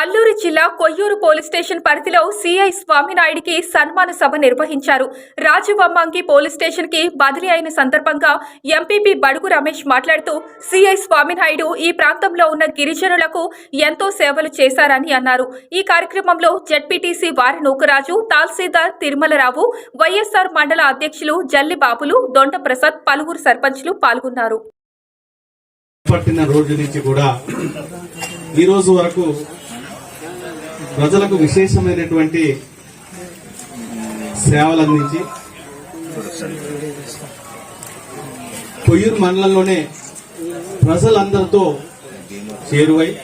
అల్లూరు జిల్లా Koyyuru police station పరిధిలో CI స్వామినాయుడికి సన్మాన సభ నిర్వహించారు. రాజువమ్మంకి పోలీస్ స్టేషన్కి బదిలీ అయిన సందర్భంగా ఎంపీపీ బడుగు రమేష్ మాట్లాడుతూ సిఐ స్వామినాయుడు ఈ ప్రాంతంలో ఉన్న గిరిజనులకు ఎంతో సేవలు చేశారని అన్నారు. ఈ కార్యక్రమంలో జడ్పీటీసీ వారి నూకరాజు తహసీల్దార్ తిరుమలరావు వైఎస్ఆర్ మండల అధ్యక్షులు జల్లి బాబులు దొండ ప్రసాద్ పలువురు సర్పంచ్లు పాల్గొన్నారు. పట్టిన రోజు నుంచి కూడా ఈ రోజు వరకు ప్రజలకు విశేషమైనటువంటి సేవలు అందించి కొయ్యూరు మండలంలోనే ప్రజలందరితో చేరువై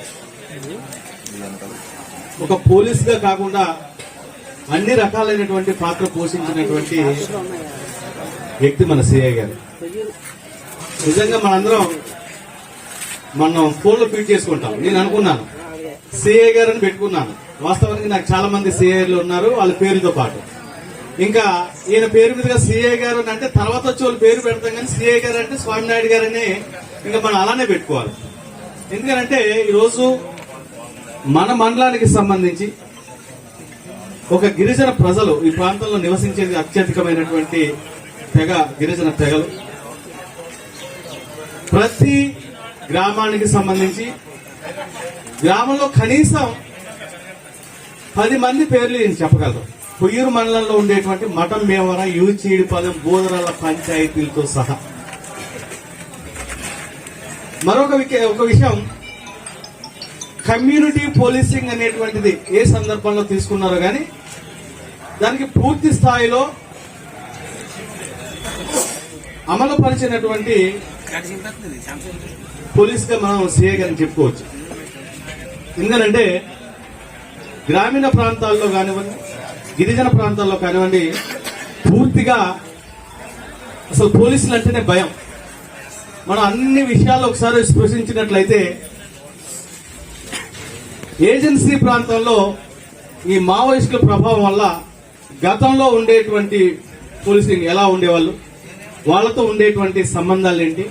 ఒక పోలీసుగా కాకుండా అన్ని రకాలైనటువంటి పాత్ర పోషించినటువంటి వ్యక్తి మన సిఐ గారు. నిజంగా మనందరం మనం ఫోన్లో ఫీడ్ చేసుకుంటాం. నేను అనుకున్నాను. సిఐ గారు అని పెట్టుకున్నాను. వాస్తవానికి నాకు చాలా మంది సిఐలు ఉన్నారు వాళ్ళ పేరుతో పాటు. ఇంకా ఈయన పేరు మీదుగా సిఐ గారు అని అంటే తర్వాత వచ్చి వాళ్ళు పేరు పెడతాం కానీ సిఐ గారు అంటే స్వామినాయుడు గారని ఇంకా మనం అలానే పెట్టుకోవాలి. ఎందుకంటే ఈరోజు మన మండలానికి సంబంధించి ఒక గిరిజన ప్రజలు ఈ ప్రాంతంలో నివసించేది అత్యధికమైనటువంటి తెగ గిరిజన తెగలు. ప్రతి గ్రామానికి సంబంధించి గ్రామంలో కనీసం పది మంది పేర్లు నేను చెప్పగలరు. కొయ్యూరు మండలంలో ఉండేటువంటి మఠం మేవర యూచీడిపాలెం బోధరాల పంచాయతీలతో సహా. మరొక ఒక విషయం. కమ్యూనిటీ పోలీసింగ్ అనేటువంటిది ఏ సందర్భంలో తీసుకున్నారో కానీ దానికి పూర్తి స్థాయిలో అమలు పరిచినటువంటి మనం సిఐ గారిని చెప్పుకోవచ్చు. ఎందుకంటే గ్రామీణ ప్రాంతాల్లో కానివ్వండి గిరిజన ప్రాంతాల్లో కానివ్వండి పూర్తిగా అసలు పోలీసులు అంటేనే భయం. మనం అన్ని విషయాలు ఒకసారి స్పృశించినట్లయితే ఏజెన్సీ ప్రాంతంలో ఈ మావోయిస్టుల ప్రభావం వల్ల గతంలో ఉండేటువంటి పోలీసింగ్ ఎలా ఉండేవాళ్ళు? వాళ్ళతో ఉండేటువంటి సంబంధాలు ఏంటి?